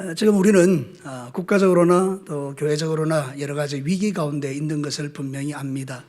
어, 지금 우리는 아, 국가적으로나 또 교회적으로나 여러 가지 위기 가운데 있는 것을 분명히 압니다.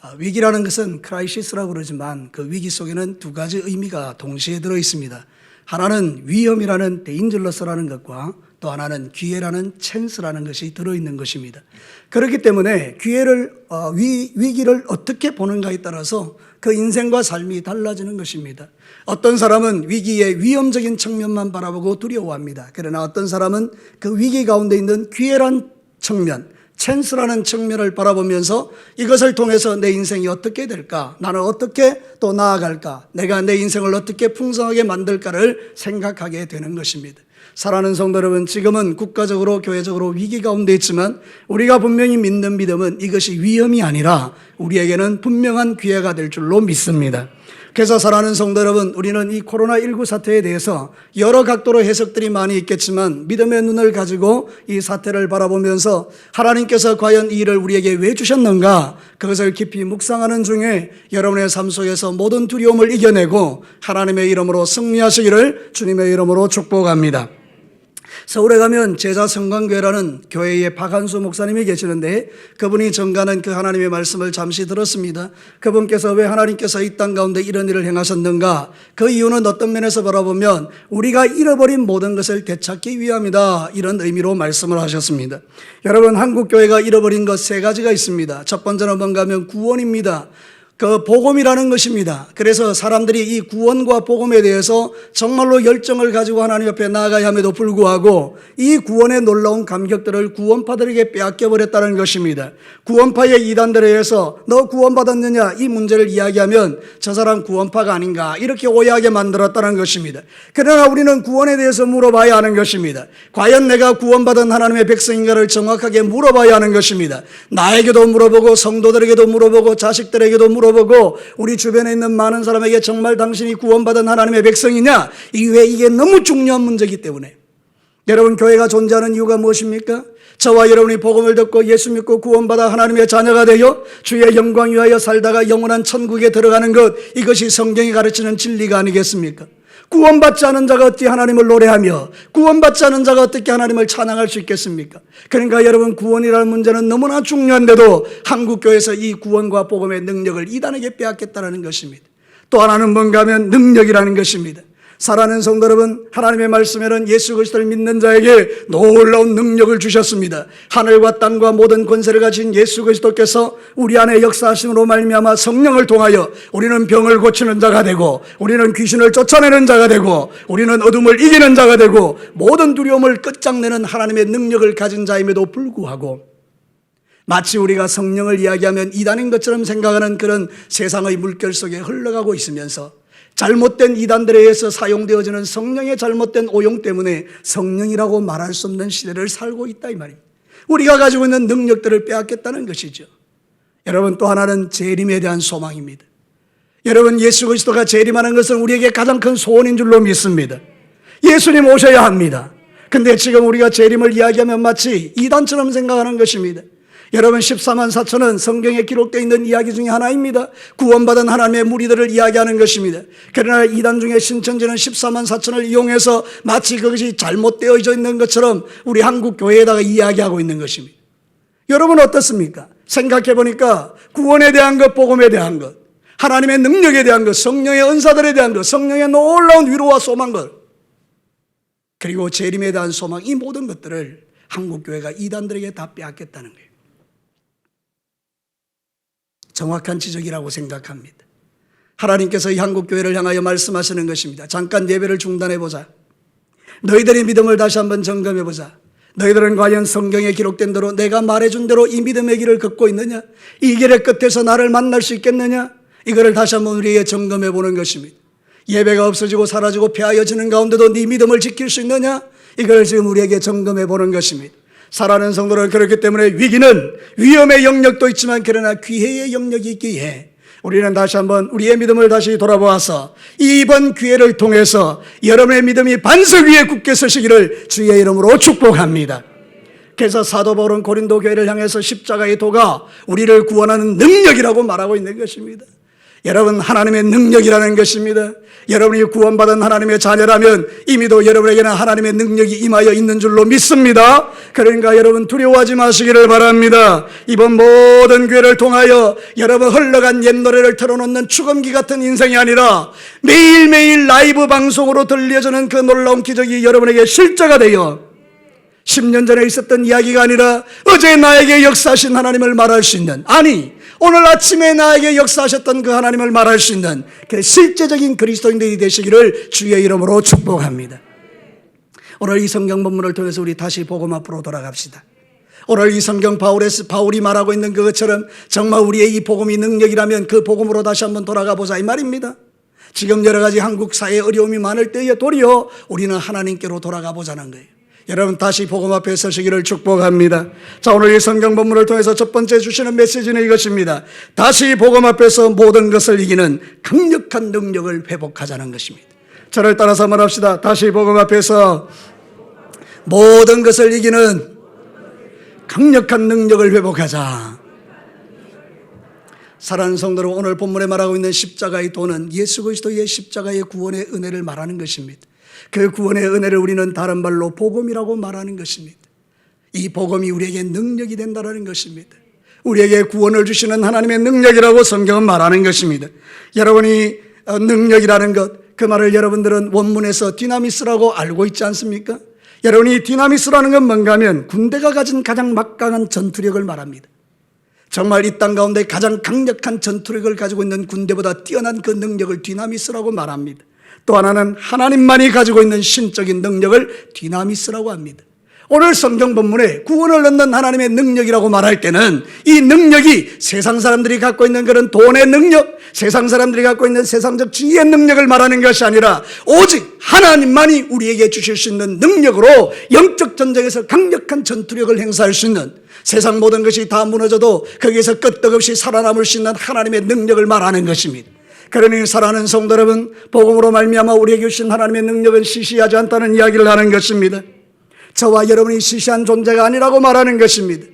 아, 위기라는 것은 크라이시스라고 그러지만 그 위기 속에는 두 가지 의미가 동시에 들어 있습니다. 하나는 위험이라는 데인절러스라는 것과 또 하나는 기회라는 찬스라는 것이 들어 있는 것입니다. 그렇기 때문에 기회를 어, 위, 위기를 어떻게 보는가에 따라서 그 인생과 삶이 달라지는 것입니다. 어떤 사람은 위기의 위험적인 측면만 바라보고 두려워합니다. 그러나 어떤 사람은 그 위기 가운데 있는 기회란 측면, 찬스라는 측면을 바라보면서 이것을 통해서 내 인생이 어떻게 될까? 나는 어떻게 또 나아갈까? 내가 내 인생을 어떻게 풍성하게 만들까를 생각하게 되는 것입니다. 사랑하는 성도 여러분, 지금은 국가적으로 교회적으로 위기 가운데 있지만 우리가 분명히 믿는 믿음은 이것이 위험이 아니라 우리에게는 분명한 기회가 될 줄로 믿습니다. 그래서 사랑하는 성도 여러분, 우리는 이 코로나19 사태에 대해서 여러 각도로 해석들이 많이 있겠지만 믿음의 눈을 가지고 이 사태를 바라보면서 하나님께서 과연 이 일을 우리에게 왜 주셨는가 그것을 깊이 묵상하는 중에 여러분의 삶 속에서 모든 두려움을 이겨내고 하나님의 이름으로 승리하시기를 주님의 이름으로 축복합니다. 서울에 가면 제자 성광교회라는 교회의 박한수 목사님이 계시는데 그분이 전가는 그 하나님의 말씀을 잠시 들었습니다. 그분께서 왜 하나님께서 이 땅 가운데 이런 일을 행하셨는가? 그 이유는 어떤 면에서 바라보면 우리가 잃어버린 모든 것을 되찾기 위함이다. 이런 의미로 말씀을 하셨습니다. 여러분 한국 교회가 잃어버린 것 세 가지가 있습니다. 첫 번째는 뭔가 하면 구원입니다. 그 복음이라는 것입니다. 그래서 사람들이 이 구원과 복음에 대해서 정말로 열정을 가지고 하나님 옆에 나아가야 함에도 불구하고 이 구원의 놀라운 감격들을 구원파들에게 빼앗겨 버렸다는 것입니다. 구원파의 이단들에 의해서 너 구원받았느냐 이 문제를 이야기하면 저 사람 구원파가 아닌가 이렇게 오해하게 만들었다는 것입니다. 그러나 우리는 구원에 대해서 물어봐야 하는 것입니다. 과연 내가 구원받은 하나님의 백성인가를 정확하게 물어봐야 하는 것입니다. 나에게도 물어보고 성도들에게도 물어보고 자식들에게도 물어보고 물어보고 우리 주변에 있는 많은 사람에게 정말 당신이 구원받은 하나님의 백성이냐? 이게 이게 너무 중요한 문제이기 때문에 여러분 교회가 존재하는 이유가 무엇입니까? 저와 여러분이 복음을 듣고 예수 믿고 구원받아 하나님의 자녀가 되어 주의 영광 위하여 살다가 영원한 천국에 들어가는 것 이것이 성경이 가르치는 진리가 아니겠습니까? 구원받지 않은 자가 어떻게 하나님을 노래하며 구원받지 않은 자가 어떻게 하나님을 찬양할 수 있겠습니까? 그러니까 여러분 구원이라는 문제는 너무나 중요한데도 한국 교회에서 이 구원과 복음의 능력을 이단에게 빼앗겠다는 것입니다. 또 하나는 뭔가 하면 능력이라는 것입니다. 사랑하는 성도 여러분, 하나님의 말씀에는 예수 그리스도를 믿는 자에게 놀라운 능력을 주셨습니다. 하늘과 땅과 모든 권세를 가진 예수 그리스도께서 우리 안에 역사하심으로 말미암아 성령을 통하여 우리는 병을 고치는 자가 되고 우리는 귀신을 쫓아내는 자가 되고 우리는 어둠을 이기는 자가 되고 모든 두려움을 끝장내는 하나님의 능력을 가진 자임에도 불구하고 마치 우리가 성령을 이야기하면 이단인 것처럼 생각하는 그런 세상의 물결 속에 흘러가고 있으면서 잘못된 이단들에 의해서 사용되어지는 성령의 잘못된 오용 때문에 성령이라고 말할 수 없는 시대를 살고 있다 이 말입니다. 우리가 가지고 있는 능력들을 빼앗겠다는 것이죠. 여러분 또 하나는 재림에 대한 소망입니다. 여러분 예수 그리스도가 재림하는 것은 우리에게 가장 큰 소원인 줄로 믿습니다. 예수님 오셔야 합니다. 근데 지금 우리가 재림을 이야기하면 마치 이단처럼 생각하는 것입니다. 여러분 14만 4천은 성경에 기록되어 있는 이야기 중에 하나입니다. 구원받은 하나님의 무리들을 이야기하는 것입니다. 그러나 이단 중에 신천지는 14만 4천을 이용해서 마치 그것이 잘못되어져 있는 것처럼 우리 한국 교회에다가 이야기하고 있는 것입니다. 여러분 어떻습니까? 생각해 보니까 구원에 대한 것, 복음에 대한 것, 하나님의 능력에 대한 것, 성령의 은사들에 대한 것, 성령의 놀라운 위로와 소망 것, 그리고 재림에 대한 소망, 이 모든 것들을 한국 교회가 이단들에게 다 빼앗겠다는 거예요. 정확한 지적이라고 생각합니다. 하나님께서 이 한국교회를 향하여 말씀하시는 것입니다. 잠깐 예배를 중단해 보자. 너희들의 믿음을 다시 한번 점검해 보자. 너희들은 과연 성경에 기록된 대로 내가 말해준 대로 이 믿음의 길을 걷고 있느냐? 이 길의 끝에서 나를 만날 수 있겠느냐? 이거를 다시 한번 우리에게 점검해 보는 것입니다. 예배가 없어지고 사라지고 폐하여지는 가운데도 네 믿음을 지킬 수 있느냐? 이걸 지금 우리에게 점검해 보는 것입니다. 살아는 성도는 그렇기 때문에 위기는 위험의 영역도 있지만 그러나 기회의 영역이 있기에 우리는 다시 한번 우리의 믿음을 다시 돌아보아서 이번 기회를 통해서 여러분의 믿음이 반석 위에 굳게 서시기를 주의 이름으로 축복합니다. 그래서 사도 바울은 고린도 교회를 향해서 십자가의 도가 우리를 구원하는 능력이라고 말하고 있는 것입니다. 여러분 하나님의 능력이라는 것입니다. 여러분이 구원받은 하나님의 자녀라면 이미도 여러분에게는 하나님의 능력이 임하여 있는 줄로 믿습니다. 그러니까 여러분 두려워하지 마시기를 바랍니다. 이번 모든 교회를 통하여 여러분 흘러간 옛 노래를 틀어놓는 추금기 같은 인생이 아니라 매일매일 라이브 방송으로 들려주는 그 놀라운 기적이 여러분에게 실제가 되어 10년 전에 있었던 이야기가 아니라 어제 나에게 역사하신 하나님을 말할 수 있는 아니 오늘 아침에 나에게 역사하셨던 그 하나님을 말할 수 있는 그 실제적인 그리스도인들이 되시기를 주의 이름으로 축복합니다. 오늘 이 성경 본문을 통해서 우리 다시 복음 앞으로 돌아갑시다. 오늘 이 성경 바울에서 바울이 말하고 있는 그것처럼 정말 우리의 이 복음이 능력이라면 그 복음으로 다시 한번 돌아가 보자 이 말입니다. 지금 여러 가지 한국 사회에 어려움이 많을 때에 도리어 우리는 하나님께로 돌아가 보자는 거예요. 여러분 다시 복음 앞에 서시기를 축복합니다. 자 오늘 이 성경 본문을 통해서 첫 번째 주시는 메시지는 이것입니다. 다시 복음 앞에서 모든 것을 이기는 강력한 능력을 회복하자는 것입니다. 저를 따라서 말합시다. 다시 복음 앞에서 모든 것을 이기는 강력한 능력을 회복하자. 사랑하는 성도로 오늘 본문에 말하고 있는 십자가의 도는 예수 그리스도의 십자가의 구원의 은혜를 말하는 것입니다. 그 구원의 은혜를 우리는 다른 말로 복음이라고 말하는 것입니다. 이 복음이 우리에게 능력이 된다는 것입니다. 우리에게 구원을 주시는 하나님의 능력이라고 성경은 말하는 것입니다. 여러분이 어, 능력이라는 것, 그 말을 여러분들은 원문에서 디나미스라고 알고 있지 않습니까? 여러분이 디나미스라는 건 뭔가 하면 군대가 가진 가장 막강한 전투력을 말합니다. 정말 이 땅 가운데 가장 강력한 전투력을 가지고 있는 군대보다 뛰어난 그 능력을 디나미스라고 말합니다. 또 하나는 하나님만이 가지고 있는 신적인 능력을 디나미스라고 합니다. 오늘 성경 본문에 구원을 얻는 하나님의 능력이라고 말할 때는 이 능력이 세상 사람들이 갖고 있는 그런 돈의 능력, 세상 사람들이 갖고 있는 세상적 지혜의 능력을 말하는 것이 아니라 오직 하나님만이 우리에게 주실 수 있는 능력으로 영적 전쟁에서 강력한 전투력을 행사할 수 있는 세상 모든 것이 다 무너져도 거기에서 끄떡없이 살아남을 수 있는 하나님의 능력을 말하는 것입니다. 그러니 사랑하는 성도 여러분, 복음으로 말미암아 우리에게 주신 하나님의 능력은 시시하지 않다는 이야기를 하는 것입니다. 저와 여러분이 시시한 존재가 아니라고 말하는 것입니다.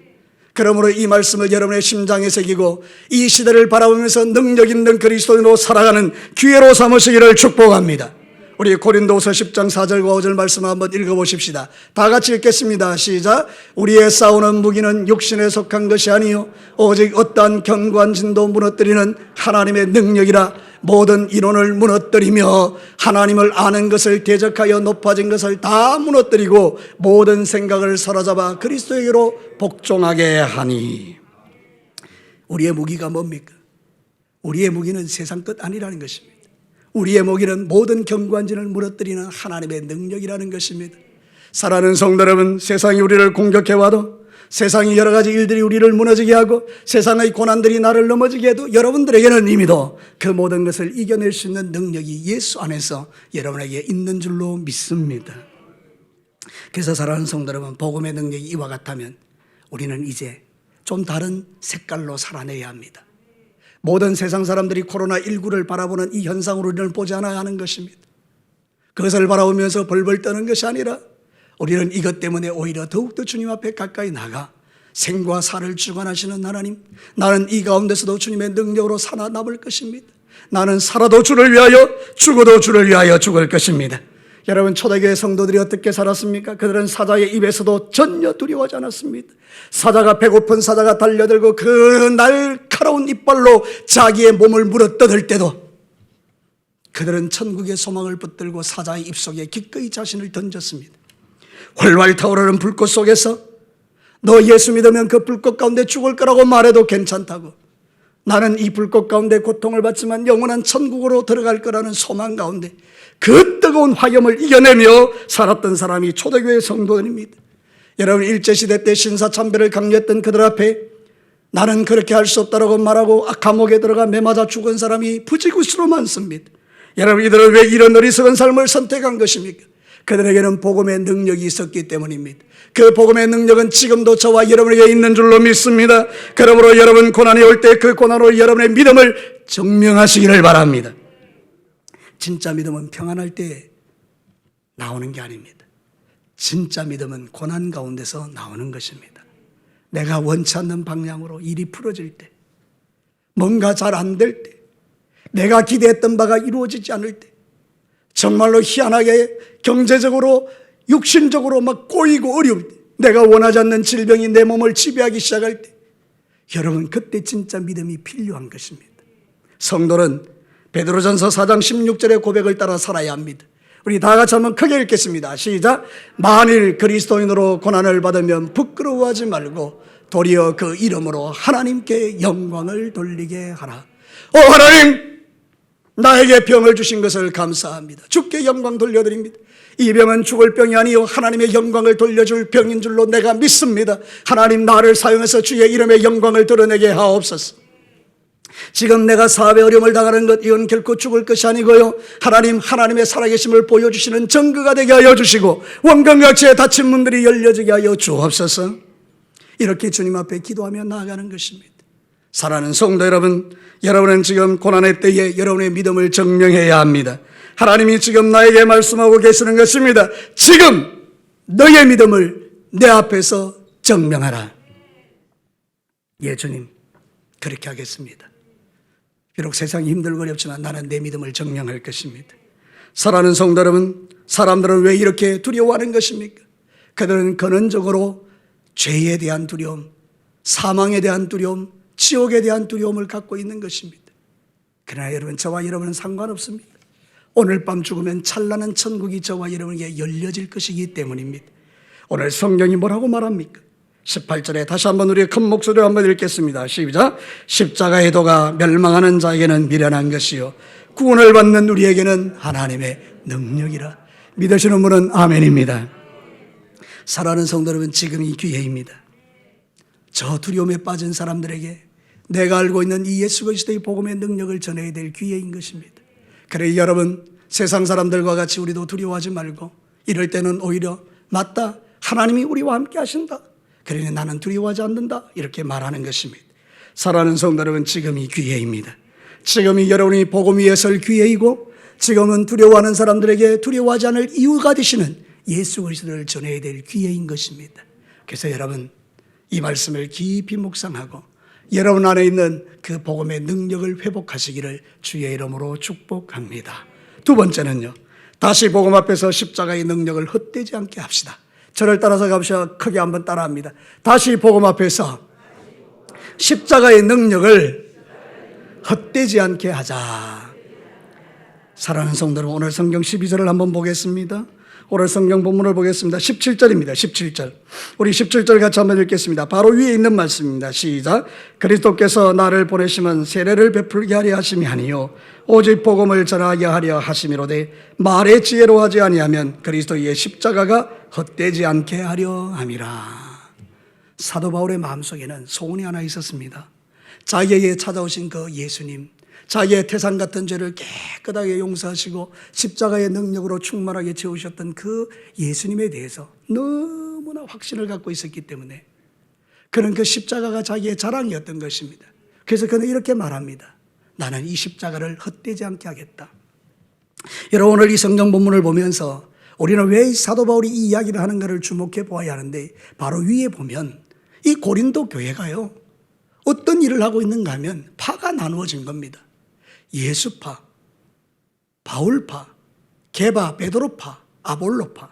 그러므로 이 말씀을 여러분의 심장에 새기고 이 시대를 바라보면서 능력 있는 그리스도인으로 살아가는 기회로 삼으시기를 축복합니다. 우리 고린도서 10장 4절과 5절 말씀을 한번 읽어보십시다. 다 같이 읽겠습니다. 시작. 우리의 싸우는 무기는 육신에 속한 것이 아니요 오직 어떠한 견고한 진도 무너뜨리는 하나님의 능력이라 모든 이론을 무너뜨리며 하나님을 아는 것을 대적하여 높아진 것을 다 무너뜨리고 모든 생각을 사로잡아 그리스도에게로 복종하게 하니 우리의 무기가 뭡니까? 우리의 무기는 세상 것 아니라는 것입니다. 우리의 무기는 모든 경관진을 무너뜨리는 하나님의 능력이라는 것입니다. 사랑하는 성도 여러분, 세상이 우리를 공격해와도 세상의 여러 가지 일들이 우리를 무너지게 하고 세상의 고난들이 나를 넘어지게 해도 여러분들에게는 이미도 그 모든 것을 이겨낼 수 있는 능력이 예수 안에서 여러분에게 있는 줄로 믿습니다. 그래서 사랑하는 성도 여러분, 복음의 능력이 이와 같다면 우리는 이제 좀 다른 색깔로 살아내야 합니다. 모든 세상 사람들이 코로나19를 바라보는 이 현상으로 우리는 보지 않아야 하는 것입니다. 그것을 바라보면서 벌벌 떠는 것이 아니라 우리는 이것 때문에 오히려 더욱더 주님 앞에 가까이 나가 생과 사를 주관하시는 하나님, 나는 이 가운데서도 주님의 능력으로 살아남을 것입니다. 나는 살아도 주를 위하여, 죽어도 주를 위하여 죽을 것입니다. 여러분, 초대교회 성도들이 어떻게 살았습니까? 그들은 사자의 입에서도 전혀 두려워하지 않았습니다. 사자가 배고픈 사자가 달려들고 그 날카로운 이빨로 자기의 몸을 물어뜯을 때도 그들은 천국의 소망을 붙들고 사자의 입속에 기꺼이 자신을 던졌습니다. 활활 타오르는 불꽃 속에서 너 예수 믿으면 그 불꽃 가운데 죽을 거라고 말해도 괜찮다고. 나는 이 불꽃 가운데 고통을 받지만 영원한 천국으로 들어갈 거라는 소망 가운데 그 뜨거운 화염을 이겨내며 살았던 사람이 초대교회 성도들입니다. 여러분 일제시대 때 신사참배를 강요했던 그들 앞에 나는 그렇게 할 수 없다라고 말하고 감옥에 들어가 매맞아 죽은 사람이 부지구수로 많습니다. 여러분 이들은 왜 이런 어리석은 삶을 선택한 것입니까? 그들에게는 복음의 능력이 있었기 때문입니다. 그 복음의 능력은 지금도 저와 여러분에게 있는 줄로 믿습니다. 그러므로 여러분 고난이 올 때 그 고난으로 여러분의 믿음을 증명하시기를 바랍니다. 진짜 믿음은 평안할 때 나오는 게 아닙니다. 진짜 믿음은 고난 가운데서 나오는 것입니다. 내가 원치 않는 방향으로 일이 풀어질 때, 뭔가 잘 안 될 때, 내가 기대했던 바가 이루어지지 않을 때, 정말로 희한하게 경제적으로, 육신적으로 막 꼬이고 어려울 때, 내가 원하지 않는 질병이 내 몸을 지배하기 시작할 때, 여러분, 그때 진짜 믿음이 필요한 것입니다. 성도는 베드로전서 4장 16절의 고백을 따라 살아야 합니다. 우리 다 같이 한번 크게 읽겠습니다. 시작. 만일 그리스도인으로 고난을 받으면 부끄러워하지 말고 도리어 그 이름으로 하나님께 영광을 돌리게 하라. 오 하나님, 나에게 병을 주신 것을 감사합니다. 주께 영광 돌려드립니다. 이 병은 죽을 병이 아니요 하나님의 영광을 돌려줄 병인 줄로 내가 믿습니다. 하나님 나를 사용해서 주의 이름의 영광을 드러내게 하옵소서. 지금 내가 사업에 어려움을 당하는 것 이건 결코 죽을 것이 아니고요. 하나님 하나님의 살아계심을 보여주시는 증거가 되게 하여 주시고 원경각지에 닫힌 문들이 열려지게 하여 주옵소서. 이렇게 주님 앞에 기도하며 나아가는 것입니다. 사랑하는 성도 여러분, 여러분은 지금 고난의 때에 여러분의 믿음을 증명해야 합니다. 하나님이 지금 나에게 말씀하고 계시는 것입니다. 지금 너의 믿음을 내 앞에서 증명하라. 예, 주님. 그렇게 하겠습니다. 비록 세상이 힘들고 어렵지만 나는 내 믿음을 증명할 것입니다. 사랑하는 성도 여러분, 사람들은 왜 이렇게 두려워하는 것입니까? 그들은 근원적으로 죄에 대한 두려움, 사망에 대한 두려움, 지옥에 대한 두려움을 갖고 있는 것입니다. 그러나 여러분, 저와 여러분은 상관없습니다. 오늘 밤 죽으면 찬란한 천국이 저와 여러분에게 열려질 것이기 때문입니다. 오늘 성경이 뭐라고 말합니까? 18절에 다시 한번 우리 큰 목소리로 한번 읽겠습니다. 시작. 십자가의 도가 멸망하는 자에게는 미련한 것이요. 구원을 받는 우리에게는 하나님의 능력이라. 믿으시는 분은 아멘입니다. 사랑하는 성도 여러분, 지금 이 기회입니다. 저 두려움에 빠진 사람들에게 내가 알고 있는 이 예수 그리스도의 복음의 능력을 전해야 될 기회인 것입니다. 그래 여러분 세상 사람들과 같이 우리도 두려워하지 말고 이럴 때는 오히려 맞다 하나님이 우리와 함께 하신다. 그러니 나는 두려워하지 않는다. 이렇게 말하는 것입니다. 사랑하는 성도 여러분 지금이 기회입니다. 지금이 여러분이 복음 위에 설 기회이고 지금은 두려워하는 사람들에게 두려워하지 않을 이유가 되시는 예수 그리스도를 전해야 될 기회인 것입니다. 그래서 여러분 이 말씀을 깊이 묵상하고 여러분 안에 있는 그 복음의 능력을 회복하시기를 주의 이름으로 축복합니다. 두 번째는요. 다시 복음 앞에서 십자가의 능력을 헛되지 않게 합시다. 저를 따라서 가보셔 크게 한번 따라합니다. 다시 복음 앞에서 십자가의 능력을 헛되지 않게 하자. 사랑하는 성도들 오늘 성경 12절을 한번 보겠습니다. 오늘 성경 본문을 보겠습니다. 17절입니다. 17절. 우리 17절 같이 한번 읽겠습니다. 바로 위에 있는 말씀입니다. 시작. 그리스도께서 나를 보내시면 세례를 베풀게 하려 하심이 아니요 오직 복음을 전하게 하려 하심이로되 말의 지혜로 하지 아니하면 그리스도의 십자가가 헛되지 않게 하려 함이라. 사도 바울의 마음속에는 소원이 하나 있었습니다. 자기에게 찾아오신 그 예수님, 자기의 태산 같은 죄를 깨끗하게 용서하시고 십자가의 능력으로 충만하게 채우셨던 그 예수님에 대해서 너무나 확신을 갖고 있었기 때문에 그는 그 십자가가 자기의 자랑이었던 것입니다. 그래서 그는 이렇게 말합니다. 나는 이 십자가를 헛되지 않게 하겠다. 여러분 오늘 이 성경 본문을 보면서 우리는 왜 사도 바울이 이 이야기를 하는가를 주목해 보아야 하는데 바로 위에 보면 이 고린도 교회가요 어떤 일을 하고 있는가 하면 파가 나누어진 겁니다. 예수파, 바울파, 게바, 베드로파, 아볼로파.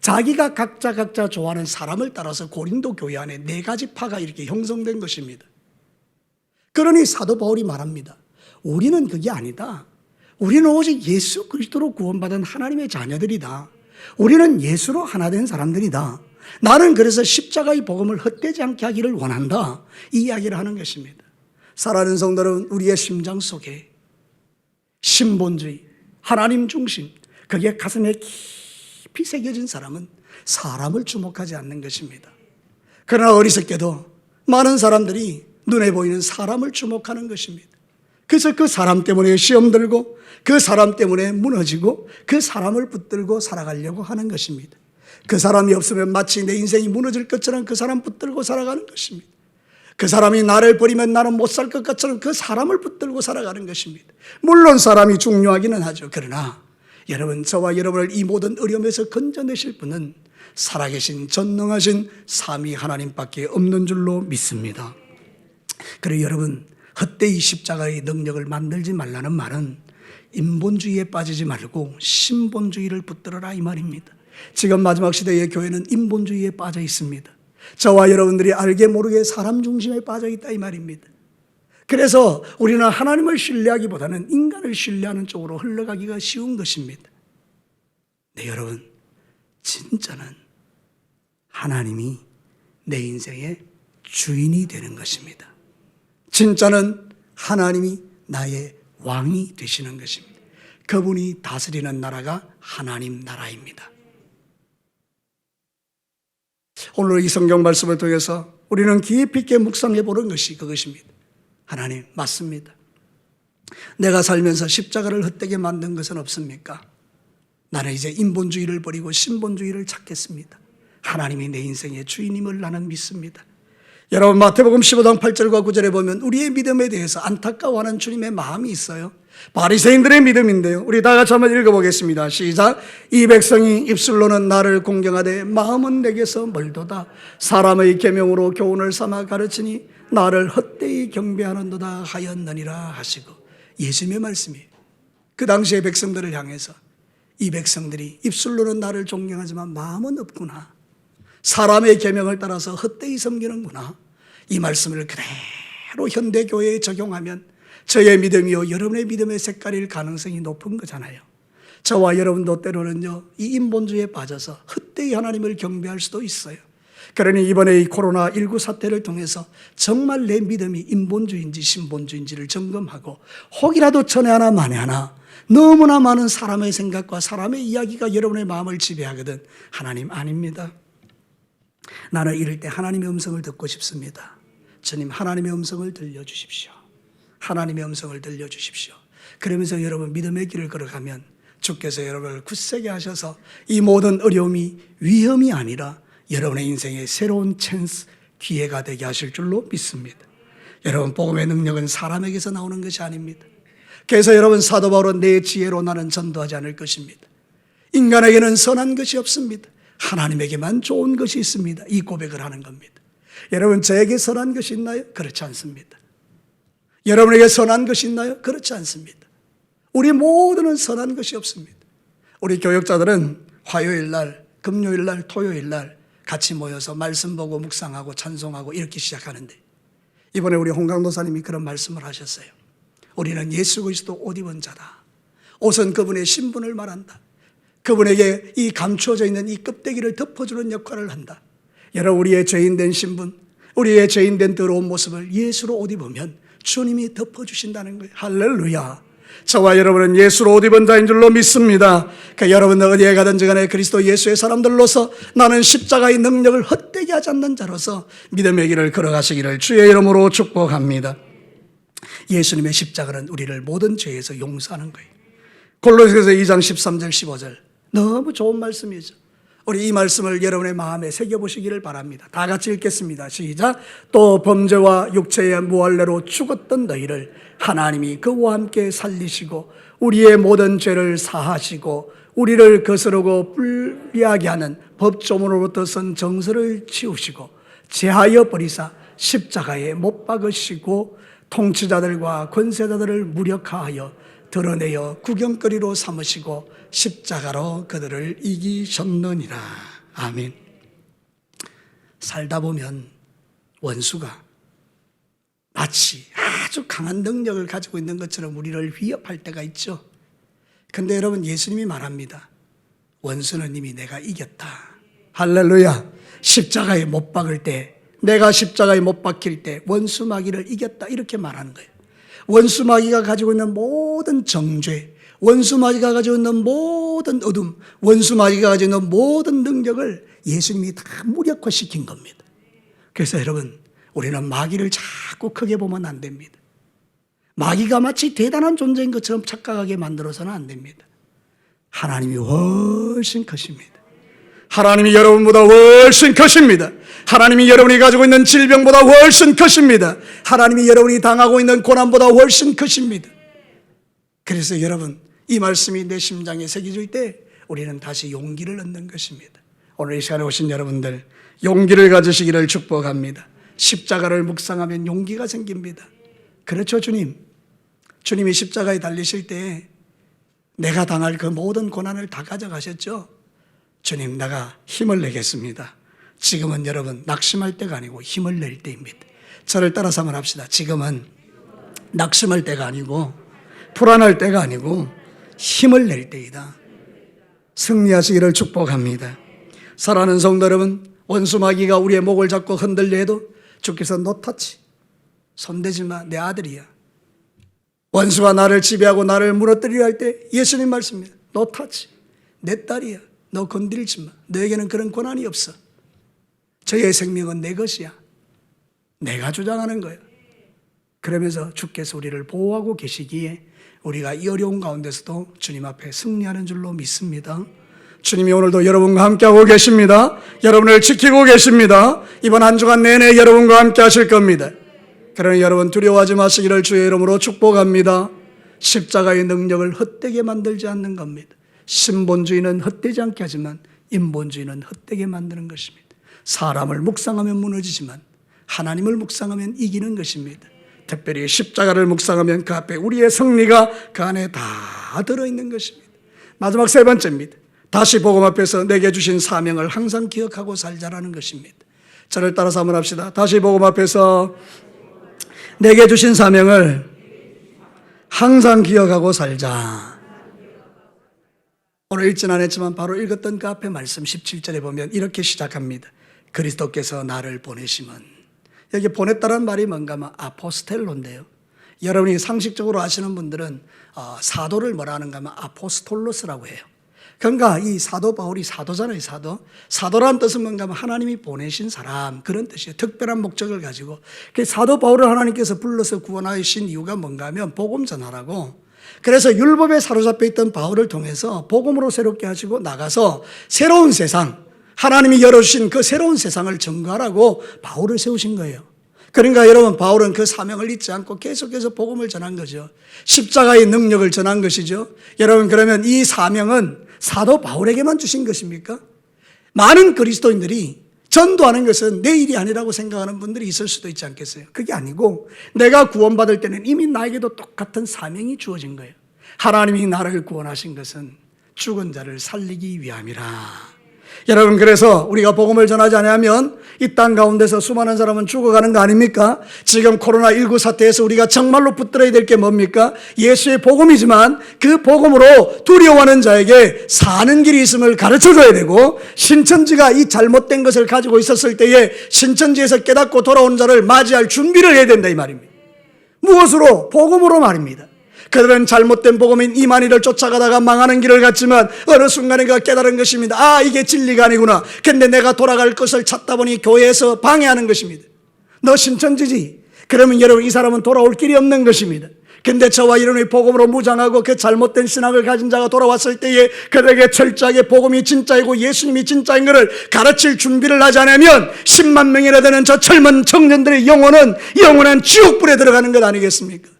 자기가 각자 각자 좋아하는 사람을 따라서 고린도 교회 안에 네 가지 파가 이렇게 형성된 것입니다. 그러니 사도 바울이 말합니다. 우리는 그게 아니다. 우리는 오직 예수 그리스도로 구원받은 하나님의 자녀들이다. 우리는 예수로 하나 된 사람들이다. 나는 그래서 십자가의 복음을 헛되지 않게 하기를 원한다. 이 이야기를 하는 것입니다. 사랑하는 성도는 우리의 심장 속에 신본주의, 하나님 중심, 그게 가슴에 깊이 새겨진 사람은 사람을 주목하지 않는 것입니다. 그러나 어리석게도 많은 사람들이 눈에 보이는 사람을 주목하는 것입니다. 그래서 그 사람 때문에 시험 들고 그 사람 때문에 무너지고 그 사람을 붙들고 살아가려고 하는 것입니다. 그 사람이 없으면 마치 내 인생이 무너질 것처럼 그 사람 붙들고 살아가는 것입니다. 그 사람이 나를 버리면 나는 못 살것 것처럼 그 사람을 붙들고 살아가는 것입니다. 물론 사람이 중요하기는 하죠. 그러나 여러분, 저와 여러분을 이 모든 어려움에서 건져내실 분은 살아계신 전능하신 삼위 하나님밖에 없는 줄로 믿습니다. 그래 여러분, 헛되이 십자가의 능력을 만들지 말라는 말은 인본주의에 빠지지 말고 신본주의를 붙들어라 이 말입니다. 지금 마지막 시대의 교회는 인본주의에 빠져 있습니다. 저와 여러분들이 알게 모르게 사람 중심에 빠져 있다 이 말입니다. 그래서 우리는 하나님을 신뢰하기보다는 인간을 신뢰하는 쪽으로 흘러가기가 쉬운 것입니다. 네, 여러분. 진짜는 하나님이 내 인생의 주인이 되는 것입니다. 진짜는 하나님이 나의 왕이 되시는 것입니다. 그분이 다스리는 나라가 하나님 나라입니다. 오늘 이 성경 말씀을 통해서 우리는 깊이 있게 묵상해 보는 것이 그것입니다. 하나님, 맞습니다. 내가 살면서 십자가를 헛되게 만든 것은 없습니까? 나는 이제 인본주의를 버리고 신본주의를 찾겠습니다. 하나님이 내 인생의 주인임을 나는 믿습니다. 여러분 마태복음 15장 8절과 9절에 보면 우리의 믿음에 대해서 안타까워하는 주님의 마음이 있어요. 바리새인들의 믿음인데요. 우리 다 같이 한번 읽어보겠습니다. 시작. 이 백성이 입술로는 나를 공경하되 마음은 내게서 멀도다. 사람의 계명으로 교훈을 삼아 가르치니 나를 헛되이 경배하는도다 하였느니라 하시고 예수님의 말씀이에요. 그 당시의 백성들을 향해서 이 백성들이 입술로는 나를 존경하지만 마음은 없구나. 사람의 계명을 따라서 헛되이 섬기는구나. 이 말씀을 그대로 현대 교회에 적용하면 저의 믿음이요 여러분의 믿음의 색깔일 가능성이 높은 거잖아요. 저와 여러분도 때로는요 이 인본주의에 빠져서 헛되이 하나님을 경배할 수도 있어요. 그러니 이번에 이 코로나 19 사태를 통해서 정말 내 믿음이 인본주의인지 신본주의인지를 점검하고 혹이라도 전에 하나 만에 하나 너무나 많은 사람의 생각과 사람의 이야기가 여러분의 마음을 지배하거든 하나님 아닙니다. 나는 이럴 때 하나님의 음성을 듣고 싶습니다. 주님 하나님의 음성을 들려주십시오. 하나님의 음성을 들려주십시오. 그러면서 여러분 믿음의 길을 걸어가면 주께서 여러분을 굳세게 하셔서 이 모든 어려움이 위험이 아니라 여러분의 인생의 새로운 찬스, 기회가 되게 하실 줄로 믿습니다. 여러분 복음의 능력은 사람에게서 나오는 것이 아닙니다. 그래서 여러분 사도 바울은 내 지혜로 나는 전도하지 않을 것입니다. 인간에게는 선한 것이 없습니다. 하나님에게만 좋은 것이 있습니다. 이 고백을 하는 겁니다. 여러분 저에게 선한 것이 있나요? 그렇지 않습니다. 여러분에게 선한 것이 있나요? 그렇지 않습니다. 우리 모두는 선한 것이 없습니다. 우리 교역자들은 화요일 날, 금요일 날, 토요일 날 같이 모여서 말씀 보고 묵상하고 찬송하고 이렇게 시작하는데 이번에 우리 홍강도사님이 그런 말씀을 하셨어요. 우리는 예수 그리스도 옷 입은 자다. 옷은 그분의 신분을 말한다. 그분에게 이 감추어져 있는 이 껍데기를 덮어주는 역할을 한다. 여러분 우리의 죄인된 신분, 우리의 죄인된 더러운 모습을 예수로 옷 입으면 주님이 덮어주신다는 거예요. 할렐루야. 저와 여러분은 예수로 옷 입은 자인 줄로 믿습니다. 그 여러분들 어디에 가든지 간에 그리스도 예수의 사람들로서 나는 십자가의 능력을 헛되게 하지 않는 자로서 믿음의 길을 걸어가시기를 주의 이름으로 축복합니다. 예수님의 십자가는 우리를 모든 죄에서 용서하는 거예요. 골로새서 2장 13절 15절 너무 좋은 말씀이죠. 우리 이 말씀을 여러분의 마음에 새겨보시기를 바랍니다. 다 같이 읽겠습니다. 시작. 또 범죄와 육체의 무할례로 죽었던 너희를 하나님이 그와 함께 살리시고 우리의 모든 죄를 사하시고 우리를 거스르고 불리하게 하는 법조문으로부터 선 정서를 치우시고 제하여 버리사 십자가에 못 박으시고 통치자들과 권세자들을 무력화하여 드러내어 구경거리로 삼으시고 십자가로 그들을 이기셨느니라. 아멘. 살다 보면 원수가 마치 아주 강한 능력을 가지고 있는 것처럼 우리를 위협할 때가 있죠. 근데 여러분 예수님이 말합니다. 원수는 이미 내가 이겼다. 할렐루야. 십자가에 못 박을 때, 내가 십자가에 못 박힐 때 원수 마귀를 이겼다. 이렇게 말하는 거예요. 원수 마귀가 가지고 있는 모든 정죄, 원수 마귀가 가지고 있는 모든 어둠, 원수 마귀가 가지고 있는 모든 능력을 예수님이 다 무력화시킨 겁니다. 그래서 여러분, 우리는 마귀를 자꾸 크게 보면 안 됩니다. 마귀가 마치 대단한 존재인 것처럼 착각하게 만들어서는 안 됩니다. 하나님이 훨씬 크십니다. 하나님이 여러분보다 훨씬 크십니다. 하나님이 여러분이 가지고 있는 질병보다 훨씬 크십니다. 하나님이 여러분이 당하고 있는 고난보다 훨씬 크십니다. 그래서 여러분, 이 말씀이 내 심장에 새겨질 때 우리는 다시 용기를 얻는 것입니다. 오늘 이 시간에 오신 여러분들, 용기를 가지시기를 축복합니다. 십자가를 묵상하면 용기가 생깁니다. 그렇죠, 주님. 주님이 십자가에 달리실 때 내가 당할 그 모든 고난을 다 가져가셨죠. 주님, 내가 힘을 내겠습니다. 지금은 여러분 낙심할 때가 아니고 힘을 낼 때입니다. 저를 따라서 한번 합시다. 지금은 낙심할 때가 아니고 불안할 때가 아니고 힘을 낼 때이다. 승리하시기를 축복합니다. 사랑하는 성도 여러분, 원수 마귀가 우리의 목을 잡고 흔들려 해도 주께서 노터치 손대지 마, 내 아들이야. 원수가 나를 지배하고 나를 무너뜨리려 할 때 예수님 말씀입니다. 노터치, 내 딸이야. 너 건드리지 마. 너에게는 그런 권한이 없어. 저의 생명은 내 것이야. 내가 주장하는 거야. 그러면서 주께서 우리를 보호하고 계시기에 우리가 이 어려운 가운데서도 주님 앞에 승리하는 줄로 믿습니다. 주님이 오늘도 여러분과 함께하고 계십니다. 여러분을 지키고 계십니다. 이번 한 주간 내내 여러분과 함께 하실 겁니다. 그러니 여러분 두려워하지 마시기를 주의 이름으로 축복합니다. 십자가의 능력을 헛되게 만들지 않는 겁니다. 신본주의는 헛되지 않게 하지만 인본주의는 헛되게 만드는 것입니다. 사람을 묵상하면 무너지지만 하나님을 묵상하면 이기는 것입니다. 특별히 십자가를 묵상하면 그 앞에 우리의 승리가 그 안에 다 들어있는 것입니다. 마지막 세 번째입니다. 다시 복음 앞에서 내게 주신 사명을 항상 기억하고 살자라는 것입니다. 저를 따라서 한번 합시다. 다시 복음 앞에서 내게 주신 사명을 항상 기억하고 살자. 오늘 읽진 않았지만 바로 읽었던 그 앞에 말씀 17절에 보면 이렇게 시작합니다. 그리스도께서 나를 보내심은 여기 보냈다는 말이 뭔가 하면 아포스텔로인데요. 여러분이 상식적으로 아시는 분들은 어, 사도를 뭐라 하는가 하면 아포스톨로스라고 해요. 그러니까 이 사도 바울이 사도잖아요, 사도. 사도란 뜻은 뭔가 하면 하나님이 보내신 사람 그런 뜻이에요. 특별한 목적을 가지고. 그 사도 바울을 하나님께서 불러서 구원하신 이유가 뭔가 하면 복음 전하라고. 그래서 율법에 사로잡혀 있던 바울을 통해서 복음으로 새롭게 하시고 나가서 새로운 세상, 하나님이 열어주신 그 새로운 세상을 증거하라고 바울을 세우신 거예요. 그러니까 여러분 바울은 그 사명을 잊지 않고 계속해서 복음을 전한 거죠. 십자가의 능력을 전한 것이죠. 여러분 그러면 이 사명은 사도 바울에게만 주신 것입니까? 많은 그리스도인들이 전도하는 것은 내 일이 아니라고 생각하는 분들이 있을 수도 있지 않겠어요? 그게 아니고 내가 구원받을 때는 이미 나에게도 똑같은 사명이 주어진 거예요. 하나님이 나를 구원하신 것은 죽은 자를 살리기 위함이라. 여러분 그래서 우리가 복음을 전하지 않으면 이 땅 가운데서 수많은 사람은 죽어가는 거 아닙니까? 지금 코로나19 사태에서 우리가 정말로 붙들어야 될 게 뭡니까? 예수의 복음이지만 그 복음으로 두려워하는 자에게 사는 길이 있음을 가르쳐 줘야 되고 신천지가 이 잘못된 것을 가지고 있었을 때에 신천지에서 깨닫고 돌아온 자를 맞이할 준비를 해야 된다 이 말입니다. 무엇으로? 복음으로 말입니다. 그들은 잘못된 복음인 이만희를 쫓아가다가 망하는 길을 갔지만 어느 순간에 그 깨달은 것입니다. 아, 이게 진리가 아니구나. 근데 내가 돌아갈 것을 찾다 보니 교회에서 방해하는 것입니다. 너 신천지지? 그러면 여러분 이 사람은 돌아올 길이 없는 것입니다. 근데 저와 이런의 복음으로 무장하고 그 잘못된 신학을 가진 자가 돌아왔을 때에 그들에게 철저하게 복음이 진짜이고 예수님이 진짜인 것을 가르칠 준비를 하지 않으면 10만 명이나 되는 저 젊은 청년들의 영혼은 영원한 지옥불에 들어가는 것 아니겠습니까?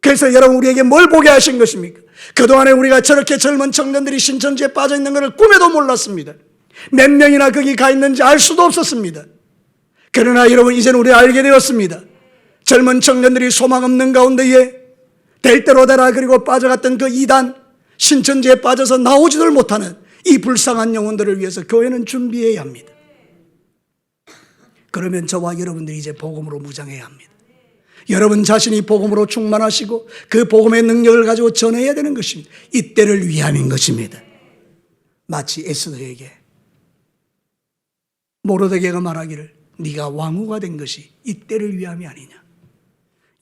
그래서 여러분 우리에게 뭘 보게 하신 것입니까? 그동안에 우리가 저렇게 젊은 청년들이 신천지에 빠져 있는 것을 꿈에도 몰랐습니다. 몇 명이나 거기 가 있는지 알 수도 없었습니다. 그러나 여러분 이제는 우리 알게 되었습니다. 젊은 청년들이 소망 없는 가운데에 될 대로 되라 그리고 빠져갔던 그 이단 신천지에 빠져서 나오지들 못하는 이 불쌍한 영혼들을 위해서 교회는 준비해야 합니다. 그러면 저와 여러분들이 이제 복음으로 무장해야 합니다. 여러분 자신이 복음으로 충만하시고 그 복음의 능력을 가지고 전해야 되는 것입니다. 이때를 위함인 것입니다. 마치 에스더에게 모르드게가 말하기를 네가 왕후가 된 것이 이때를 위함이 아니냐.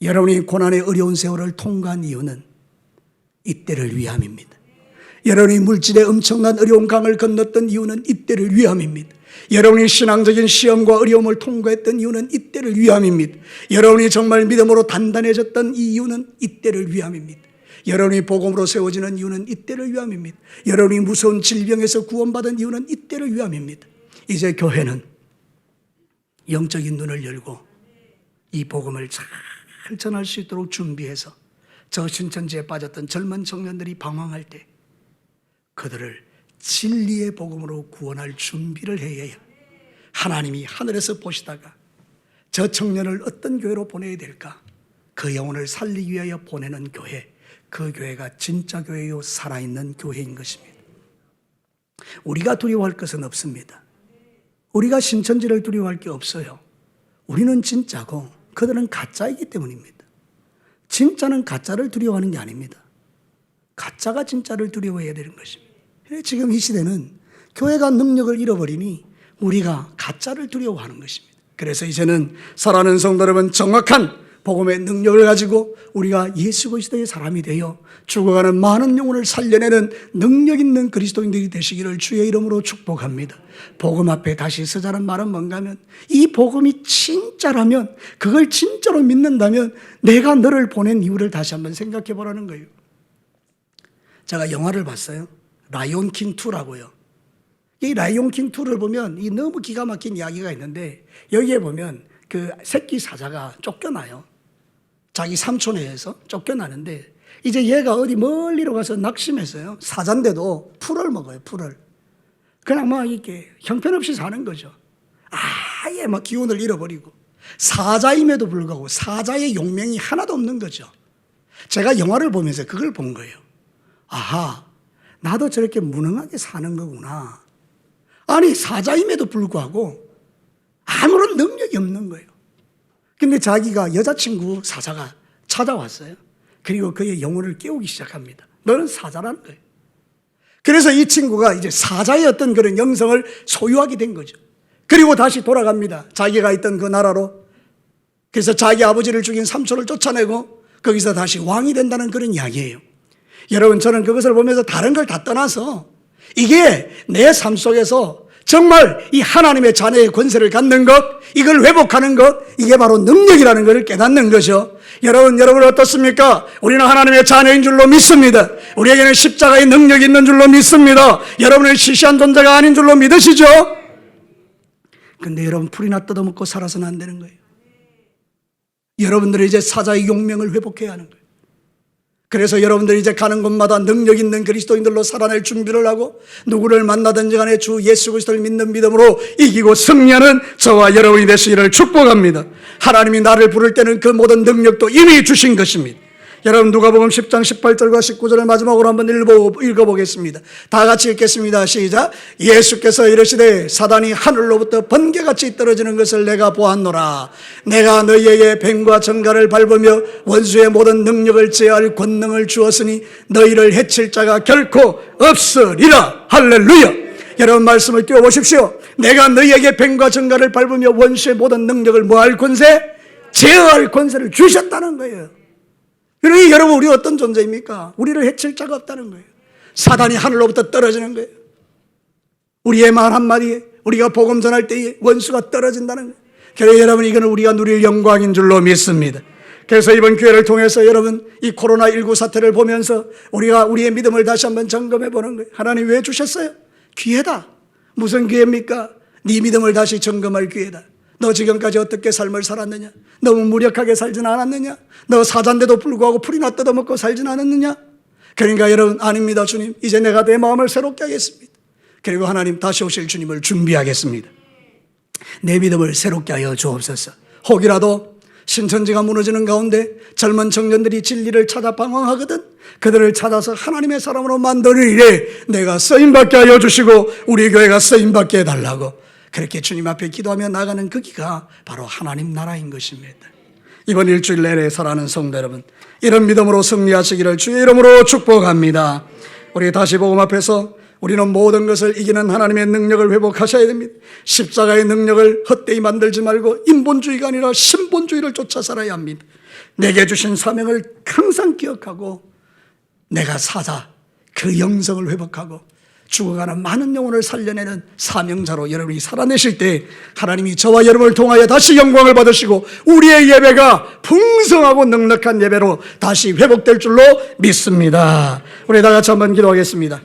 여러분이 고난의 어려운 세월을 통과한 이유는 이때를 위함입니다. 여러분이 물질의 엄청난 어려운 강을 건넜던 이유는 이때를 위함입니다. 여러분이 신앙적인 시험과 어려움을 통과했던 이유는 이때를 위함입니다. 여러분이 정말 믿음으로 단단해졌던 이 이유는 이때를 위함입니다. 여러분이 복음으로 세워지는 이유는 이때를 위함입니다. 여러분이 무서운 질병에서 구원받은 이유는 이때를 위함입니다. 이제 교회는 영적인 눈을 열고 이 복음을 잘 전할 수 있도록 준비해서 저 신천지에 빠졌던 젊은 청년들이 방황할 때 그들을 진리의 복음으로 구원할 준비를 해야 해요. 하나님이 하늘에서 보시다가 저 청년을 어떤 교회로 보내야 될까? 그 영혼을 살리기 위하여 보내는 교회, 그 교회가 진짜 교회요 살아있는 교회인 것입니다. 우리가 두려워할 것은 없습니다. 우리가 신천지를 두려워할 게 없어요. 우리는 진짜고 그들은 가짜이기 때문입니다. 진짜는 가짜를 두려워하는 게 아닙니다. 가짜가 진짜를 두려워해야 되는 것입니다. 지금 이 시대는 교회가 능력을 잃어버리니 우리가 가짜를 두려워하는 것입니다. 그래서 이제는 사랑하는 성도 여러분 정확한 복음의 능력을 가지고 우리가 예수 그리스도의 사람이 되어 죽어가는 많은 영혼을 살려내는 능력 있는 그리스도인들이 되시기를 주의 이름으로 축복합니다. 복음 앞에 다시 서자는 말은 뭔가 하면 이 복음이 진짜라면 그걸 진짜로 믿는다면 내가 너를 보낸 이유를 다시 한번 생각해 보라는 거예요. 제가 영화를 봤어요. 라이온 킹 2라고요. 이 라이온 킹 2를 보면 이 너무 기가 막힌 이야기가 있는데 여기에 보면 그 새끼 사자가 쫓겨나요. 자기 삼촌에 의해서 쫓겨나는데 이제 얘가 어디 멀리로 가서 낙심했어요. 사자인데도 풀을 먹어요, 풀을. 그냥 막 이렇게 형편없이 사는 거죠. 아예 막 기운을 잃어버리고 사자임에도 불구하고 사자의 용맹이 하나도 없는 거죠. 제가 영화를 보면서 그걸 본 거예요. 아하, 나도 저렇게 무능하게 사는 거구나. 아니, 사자임에도 불구하고 아무런 능력이 없는 거예요. 근데 자기가 여자친구 사자가 찾아왔어요. 그리고 그의 영혼을 깨우기 시작합니다. 너는 사자라는 거예요. 그래서 이 친구가 이제 사자의 어떤 그런 영성을 소유하게 된 거죠. 그리고 다시 돌아갑니다. 자기가 있던 그 나라로. 그래서 자기 아버지를 죽인 삼촌을 쫓아내고 거기서 다시 왕이 된다는 그런 이야기예요. 여러분, 저는 그것을 보면서 다른 걸 다 떠나서 이게 내 삶 속에서 정말 이 하나님의 자녀의 권세를 갖는 것, 이걸 회복하는 것, 이게 바로 능력이라는 것을 깨닫는 거죠. 여러분, 여러분 어떻습니까? 우리는 하나님의 자녀인 줄로 믿습니다. 우리에게는 십자가의 능력이 있는 줄로 믿습니다. 여러분은 시시한 존재가 아닌 줄로 믿으시죠? 근데 여러분, 풀이나 뜯어먹고 살아서는 안 되는 거예요. 여러분들이 이제 사자의 용명을 회복해야 하는 거예요. 그래서 여러분들이 이제 가는 곳마다 능력 있는 그리스도인들로 살아낼 준비를 하고 누구를 만나든지 간에 주 예수 그리스도를 믿는 믿음으로 이기고 승리하는 저와 여러분이 되시기를 축복합니다. 하나님이 나를 부를 때는 그 모든 능력도 이미 주신 것입니다. 여러분 누가복음 10장 18절과 19절을 마지막으로 한번 읽어, 읽어보겠습니다. 다 같이 읽겠습니다. 시작. 예수께서 이르시되 사단이 하늘로부터 번개같이 떨어지는 것을 내가 보았노라. 내가 너희에게 뱀과 정갈을 밟으며 원수의 모든 능력을 제할 권능을 주었으니 너희를 해칠 자가 결코 없으리라. 할렐루야. 여러분 말씀을 띄워보십시오. 내가 너희에게 뱀과 정갈을 밟으며 원수의 모든 능력을 뭐할 권세? 제어할 권세를 주셨다는 거예요. 그러니 여러분 우리 어떤 존재입니까? 우리를 해칠 자가 없다는 거예요. 사단이 하늘로부터 떨어지는 거예요. 우리의 말 한마디에 우리가 복음 전할 때에 원수가 떨어진다는 거예요. 그래서 여러분 이거는 우리가 누릴 영광인 줄로 믿습니다. 그래서 이번 기회를 통해서 여러분 이 코로나19 사태를 보면서 우리가 우리의 믿음을 다시 한번 점검해 보는 거예요. 하나님 왜 주셨어요? 기회다. 무슨 기회입니까? 네 믿음을 다시 점검할 기회다. 너 지금까지 어떻게 삶을 살았느냐? 너무 무력하게 살진 않았느냐? 너 사자인데도 불구하고 풀이나 뜯어먹고 살진 않았느냐? 그러니까 여러분 아닙니다 주님 이제 내가 내 마음을 새롭게 하겠습니다 그리고 하나님 다시 오실 주님을 준비하겠습니다 내 믿음을 새롭게 하여 주옵소서 혹이라도 신천지가 무너지는 가운데 젊은 청년들이 진리를 찾아 방황하거든 그들을 찾아서 하나님의 사람으로 만드리래 내가 쓰임받게 하여 주시고 우리 교회가 쓰임받게 해달라고 그렇게 주님 앞에 기도하며 나가는 그 기가 바로 하나님 나라인 것입니다. 이번 일주일 내내 살아가는 성도 여러분, 이런 믿음으로 승리하시기를 주의 이름으로 축복합니다. 우리 다시 복음 앞에서 우리는 모든 것을 이기는 하나님의 능력을 회복하셔야 됩니다. 십자가의 능력을 헛되이 만들지 말고 인본주의가 아니라 신본주의를 쫓아 살아야 합니다. 내게 주신 사명을 항상 기억하고 내가 사자 그 영성을 회복하고 죽어가는 많은 영혼을 살려내는 사명자로 여러분이 살아내실 때 하나님이 저와 여러분을 통하여 다시 영광을 받으시고 우리의 예배가 풍성하고 넉넉한 예배로 다시 회복될 줄로 믿습니다. 우리 다 같이 한번 기도하겠습니다.